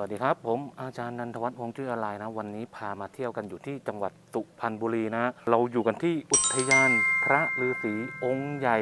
วัสดีครับ ผมอาจารย์นันทวัฒน์วงจุ้ยอะไรนะ วันนี้พามาเที่ยวกันอยู่ที่จังหวัดสุพรรณบุรีนะ เราอยู่กันที่อุทยานพระฤาษีองค์ใหญ่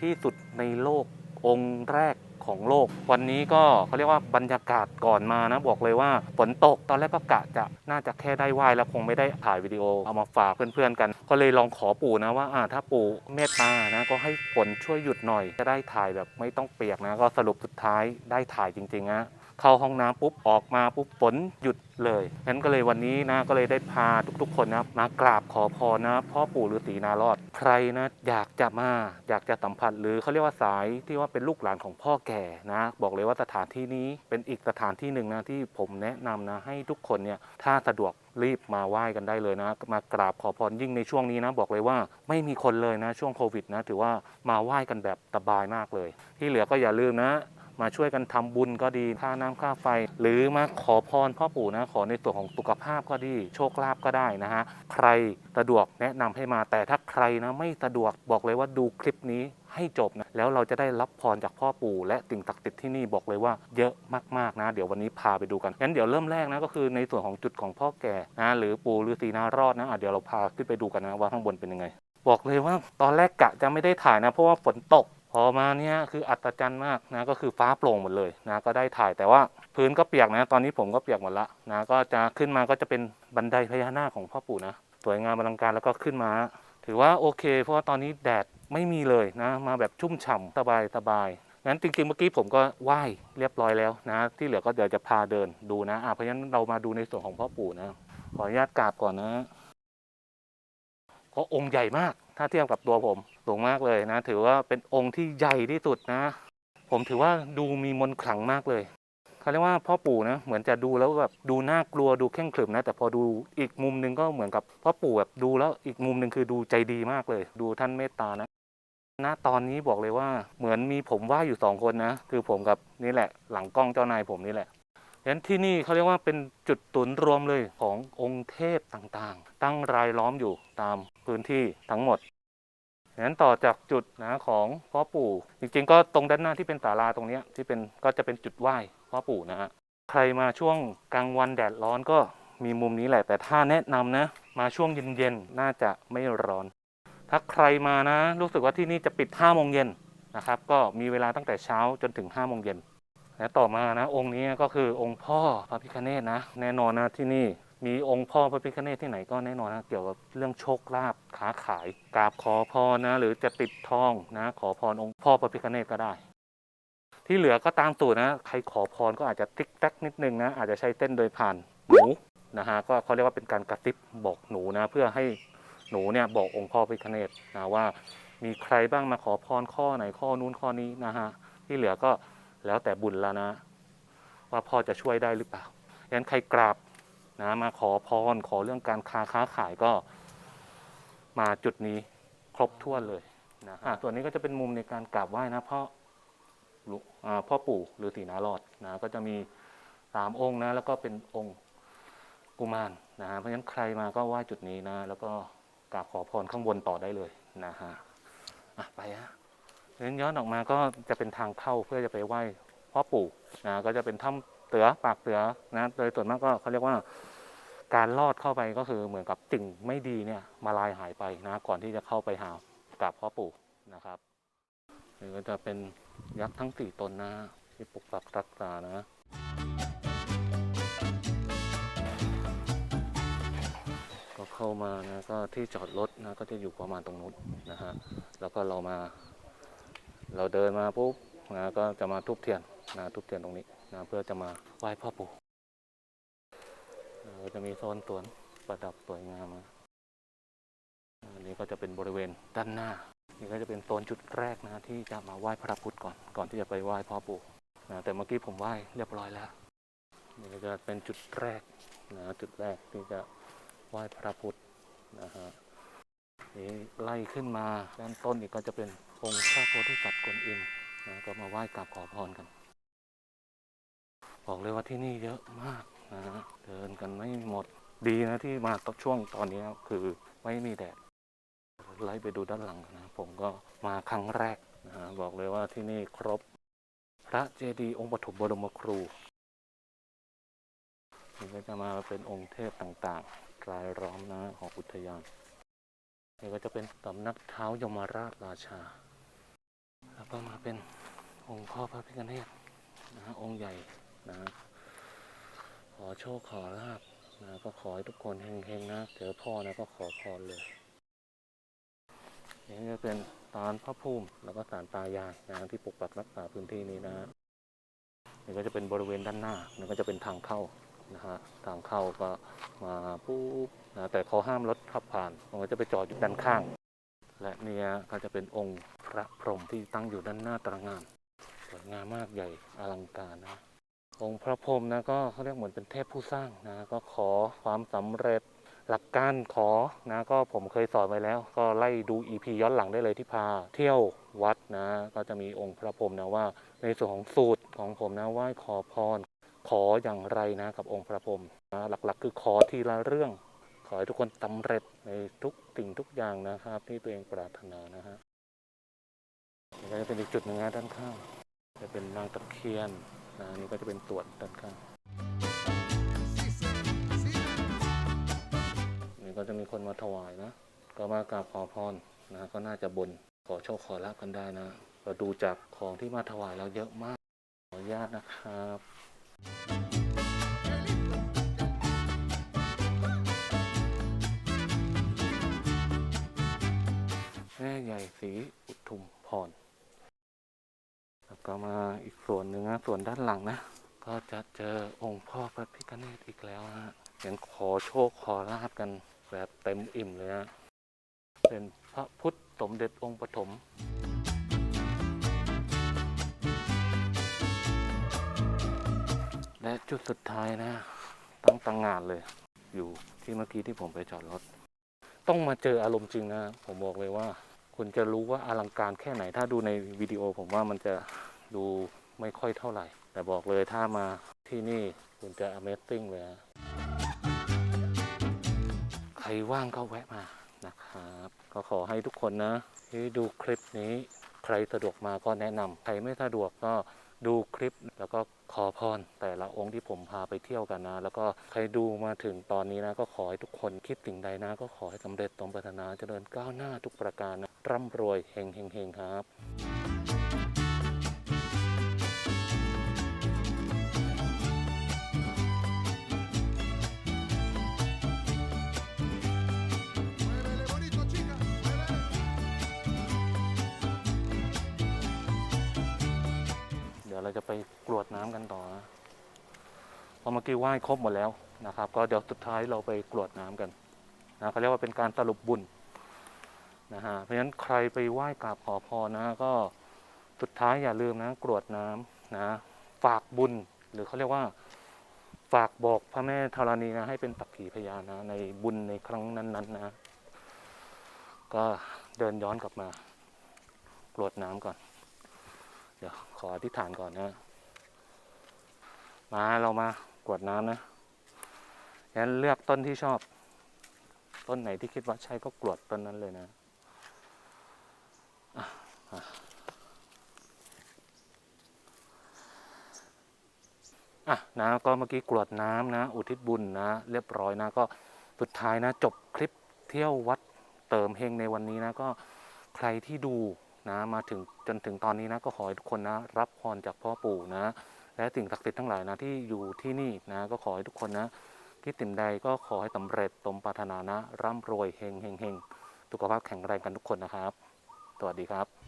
ที่สุดในโลกองค์แรกของโลก วันนี้ก็เขาเรียกว่าบรรยากาศก่อนมานะ บอกเลยว่าฝนตกตอนแรกก็กะจะน่าจะแค่ได้ไหว้แล้วคงไม่ได้ถ่ายวิดีโอเอามาฝากเพื่อนๆกัน ก็เลยลองขอปู่นะว่าอ่าถ้าปู่เมตตานะก็ให้ฝนช่วยหยุดหน่อย จะได้ถ่ายแบบไม่ต้องเปียกนะ ก็สรุปสุดท้ายได้ถ่ายจริงๆนะ เข้าห้องน้ำปุ๊บออกมาปุ๊บฝนหยุดเลยงั้นก็เลยวันนี้นะก็เลยได้พาทุกๆ คนนะมากราบขอพรนะพ่อปู่ฤาษีนารอด ใครนะอยากจะมาอยากจะสัมผัสหรือเขาเรียกว่าสายที่ว่าเป็นลูกหลานของพ่อแก่นะ บอกเลยว่าสถานที่นี้เป็นอีกสถานที่หนึ่งนะที่ผมแนะนำนะให้ทุกคนเนี่ยถ้าสะดวกรีบมาไหว้กันได้เลยนะ มากราบขอพรยิ่งในช่วงนี้นะ บอกเลยว่าไม่มีคนเลยนะช่วงโควิดนะ ถือว่ามาไหว้กันแบบสบายมากเลย ที่เหลือก็อย่าลืมนะ มาช่วยกันทำบุญก็ดีค่าน้ำค่าไฟ หรือมาขอพรพ่อปู่นะขอในส่วนของสุขภาพก็ดีโชคลาภก็ได้นะฮะใครสะดวกแนะนำให้มาแต่ถ้าใครนะไม่สะดวกบอกเลยว่าดูคลิปนี้ให้จบนะแล้วเราจะได้รับพรจากพ่อปู่และสิ่งศักดิ์สิทธิ์ที่นี่บอกเลยว่าเยอะมากๆนะ เดี๋ยววันนี้พาไปดูกันงั้นเดี๋ยวเริ่มแรกนะก็คือในส่วนของจุดของพ่อแก่นะหรือปู่ฤาษีนารอดนะอะเดี๋ยวเราพาขึ้นไปดูกันนะว่าข้างบนเป็นยังไง บอกเลยว่าตอนแรกกะจะไม่ได้ถ่ายนะ เพราะว่าฝนตก พอมาเนี่ยคืออัศจรรย์มากนะก็คือฟ้าโปร่งหมดเลยนะก็ได้ถ่ายแต่ว่าพื้นก็เปียกนะตอนนี้ผมก็เปียกหมดละนะก็จะขึ้นมาก็จะเป็นบันไดพญานาคของพ่อปู่นะสวยงามอลังการแล้วก็ขึ้นมา ถือว่าโอเค เพราะว่าตอนนี้แดดไม่มีเลยนะมาแบบชุ่มฉ่ำสบายสบายงั้นจริงๆเมื่อกี้ผมก็ไหว้เรียบร้อยแล้วนะ ที่เหลือก็เดี๋ยวจะพาเดินดูนะอะเพราะฉะนั้นเรามาดูในส่วนของพ่อปู่นะขออนุญาตกราบก่อนนะก็องค์ใหญ่มากถ้าเทียบกับตัวผม สูงมากเลยนะ ถือว่าเป็นองค์ที่ใหญ่ที่สุดนะ ผมถือว่าดูมีมนต์ขลังมากเลยเขาเรียกว่าพ่อปู่นะเหมือนจะดูแล้วแบบดูน่ากลัวดูเข่งขรึมนะ แต่พอดูอีกมุมหนึ่งก็เหมือนกับพ่อปู่แบบดูแล้วอีกมุมหนึ่งคือดูใจดีมากเลย ดูท่านเมตตานะณตอนนี้บอกเลยว่าเหมือนมีผมว่าอยู่สองคนนะ คือผมกับนี่แหละ หลังกล้องเจ้านายผมนี่แหละฉะนั้นที่นี่เขาเรียกว่าเป็นจุดตุนรวมเลยขององค์เทพต่างๆ ตั้งรายล้อมอยู่ตามพื้นที่ทั้งหมด ฉะนั้นต่อจากจุดนะของพ่อปู่ จริงๆ ก็ตรงด้านหน้าที่เป็นศาลาตรงนี้ที่เป็นก็จะเป็นจุดไหว้พ่อปู่นะฮะใครมาช่วงกลางวันแดดร้อนก็มีมุมนี้แหละ แต่ถ้าแนะนำนะ มาช่วงเย็นๆน่าจะไม่ร้อน ถ้าใครมานะ รู้สึกว่าที่นี่จะปิด5โมงเย็นนะครับ ก็มีเวลาตั้งแต่เช้าจนถึง5โมงเย็นและต่อมานะ องค์นี้ก็คือองค์พ่อพระพิฆเนศนะ แน่นอนนะที่นี่ มีองค์พ่อพระพิฆเนศที่ไหนก็แน่นอนนะเกี่ยวกับเรื่องโชคลาภค้าขายกราบขอพรนะ หรือจะติดทองนะ ขอพรองค์พ่อพระพิฆเนศก็ได้ ที่เหลือก็ตามสูตรนะ ใครขอพรก็อาจจะติ๊กแท็กนิดนึงนะ อาจจะใช้เต้นโดยผ่านหนูนะฮะก็เขาเรียกว่าเป็นการกระซิบบอกหนูนะ เพื่อให้หนูเนี่ยบอกองค์พ่อพระพิฆเนศนะว่า มีใครบ้างมาขอพรข้อไหนข้อนู้นข้อนี้นะฮะที่เหลือก็แล้วแต่บุญแล้วนะ ว่าพ่อจะช่วยได้หรือเปล่าฉะนั้นใครกราบ นะมาขอพรขอเรื่องการค้าค้าขายก็มาจุดนี้ครบถ้วนเลยนะอะส่วนนี้ก็จะเป็นมุมในการกราบไหว้นะพ่อหลวงพ่อปู่ฤาษีนารอดนะก็จะมีสามองค์นะ แล้วก็เป็นองค์กุมารนะฮะเพราะฉะนั้นใครมาก็ไหว้จุดนี้นะ แล้วก็กราบขอพรข้างบนต่อได้เลยนะฮะอะไปฮะเดินย้อนออกมาก็จะเป็นทางเข้าเพื่อจะไปไหว้พ่อปู่นะก็จะเป็นถ้ำเสือปากเสือนะ โดยส่วนมากก็เขาเรียกว่า การลอดเข้าไปก็คือเหมือนกับสิ่งไม่ดีเนี่ยมาลายหายไปนะก่อนที่จะเข้าไปหากราบพ่อปู่นะครับนี่ก็จะเป็นยักษ์ทั้งสี่ตนนะที่ปกปักรักษานะก็เข้ามานะก็ที่จอดรถนะก็จะอยู่ประมาณตรงนู้นนะฮะแล้วก็เรามา เราเดินมาปุ๊บนะก็จะมาทุบเทียนนะทุบเทียนตรงนี้นะเพื่อจะมาไหว้พ่อปู่ จะมีโซนสวนประดับสวยงามนะอันนี้ก็จะเป็นบริเวณด้านหน้า นี่ก็จะเป็นโซนจุดแรกนะที่จะมาไหว้พระพุทธก่อน ก่อนที่จะไปไหว้พ่อปู่นะแต่เมื่อกี้ผมไหว้เรียบร้อยแล้ว นี่ก็จะเป็นจุดแรกนะจุดแรกที่จะไหว้พระพุทธนะฮะนี่ไล่ขึ้นมาด้านต้นอีกก็จะเป็นองค์พระโพธิสัตว์กวนอิมนะก็มาไหว้กราบขอพรกัน บอกเลยว่าที่นี่เยอะมาก นะฮะเดินกันไม่หมดดีนะที่มาตอนช่วงตอนนี้คือไม่มีแดดไล่ไปดูด้านหลังนะ ผมก็มาครั้งแรกนะบอกเลยว่าที่นี่ครบ พระเจดีย์องค์ปฐมบรมครูนี่ก็จะมาเป็นองค์เทพต่างๆรายล้อมนะของอุทยานนี่ก็จะเป็นสำนักเท้ายมราชราชา แล้วก็มาเป็นองค์พ่อพระพิฆเนศนะองค์ใหญ่นะ อโชคขอลาบนะก็ขอให้ทุกคนเฮงๆนะเจอพ่อนะก็ขอพรเลยนี่จะเป็นศาลพระภูมิแล้วก็ศาลตายายนะที่ปกปักรักษาพื้นที่นี้นะนี่ก็จะเป็นบริเวณด้านหน้านี่ก็จะเป็นทางเข้านะฮะทางเข้าก็มาปุ๊บนะแต่เขาห้ามรถขับผ่านมันก็จะไปจอดอยู่ด้านข้าง และเนี่ยก็จะเป็นองค์พระพรหมที่ตั้งอยู่ด้านหน้าตระงานสวยงามมากใหญ่อลังการนะ องค์พระพรหมนะก็เขาเรียกเหมือนเป็นเทพผู้สร้างนะก็ขอความสำเร็จหลักการขอนะก็ผมเคยสอนไว้แล้ว ก็ไล่ดูอีพีย้อนหลังได้เลยที่พาเที่ยววัดนะ ก็จะมีองค์พระพรหมนะว่า ในส่วนของสูตรของผมนะไหว้ขอพร ขออย่างไรนะกับองค์พระพรหมนะหลักๆ คือขอทีละเรื่อง ขอให้ทุกคนสำเร็จในทุกสิ่งทุกอย่างนะครับ ที่ตัวเองปรารถนานะฮะนี่ก็จะเป็นอีกจุดหนึ่งนะด้านข้างจะเป็นนางตะเคียน นะนี่ก็จะเป็นตรวจด้านข้างนี่ก็จะมีคนมาถวายนะ ก็มากราบขอพรนะก็น่าจะบนขอโชคขอลาบกันได้นะก็ดูจากของที่มาถวายเราเยอะมาก ขออนุญาตนะครับแม่ใหญ่ศรีอุทุมพร แล้วก็มาอีกส่วนหนึ่งนะส่วนด้านหลังนะ ก็จะเจอองค์พ่อพระพิฆเนศอีกแล้วฮะยังขอโชคขอลาบกันแบบเต็มอิ่มเลยฮะเป็นพระพุทธสมเด็จองค์ปฐมและจุดสุดท้ายนะ ตั้งตังงานเลย อยู่ที่เมื่อกี้ที่ผมไปจอดรถ ต้องมาเจออารมณ์จริงนะ ผมบอกเลยว่า คุณจะรู้ว่าอลังการแค่ไหน ถ้าดูในวิดีโอผมว่ามันจะดูไม่ค่อยเท่าไหร่ แต่บอกเลยถ้ามาที่นี่คุณจะ Amazing เลยฮะใครว่างก็แวะมานะครับ ก็ขอให้ทุกคนนะที่ดูคลิปนี้ใครสะดวกมาก็แนะนำใครไม่สะดวกก็ ดูคลิปแล้วก็ขอพรแต่ละองค์ที่ผมพาไปเที่ยวกันนะ แล้วก็ใครดูมาถึงตอนนี้นะ ก็ขอให้ทุกคนคิดสิ่งใดนะ ก็ขอให้สำเร็จตรงปรารถนาเจริญก้าวหน้าทุกประการนะร่ำรวยเฮงเฮงเฮงครับ จะไปกรวดน้ำกันต่อนะพอเมื่อกี้ไหว้ครบหมดแล้วนะครับ ก็เดี๋ยวสุดท้ายเราไปกรวดน้ำกันนะเขาเรียกว่าเป็นการสรุปบุญนะฮะเพราะฉะนั้นใครไปไหว้กราบขอพรนะ ก็สุดท้ายอย่าลืมนะกรวดน้ำนะฝากบุญหรือเขาเรียกว่า ฝากบอกพระแม่ธรณีนะ ให้เป็นปักขีพยานนะในบุญในครั้งนั้นๆนะก็เดินย้อนกลับมากรวดน้ำก่อน เดี๋ยวขออธิษฐานก่อนนะ มาเรามากรวดน้ำนะงั้นเลือกต้นที่ชอบ ต้นไหนที่คิดว่าใช่ก็กรวดต้นนั้นเลยนะอะอะอะนะก็เมื่อกี้กรวดน้ำนะ อุทิศบุญนะ เรียบร้อยนะ ก็สุดท้ายนะ จบคลิปเที่ยววัดเติมเฮงในวันนี้นะ ก็ใครที่ดู นะมาถึงจนถึงตอนนี้นะก็ขอให้ทุกคนนะรับพรจากพ่อปู่นะ และสิ่งศักดิ์สิทธิ์ทั้งหลายนะที่อยู่ที่นี่นะก็ขอให้ทุกคนนะคิดสิ่งใดก็ขอให้สำเร็จสมปรารถนานะร่ำรวยเฮงเฮงเฮงสุขภาพแข็งแรงกันทุกคนนะครับ สวัสดีครับ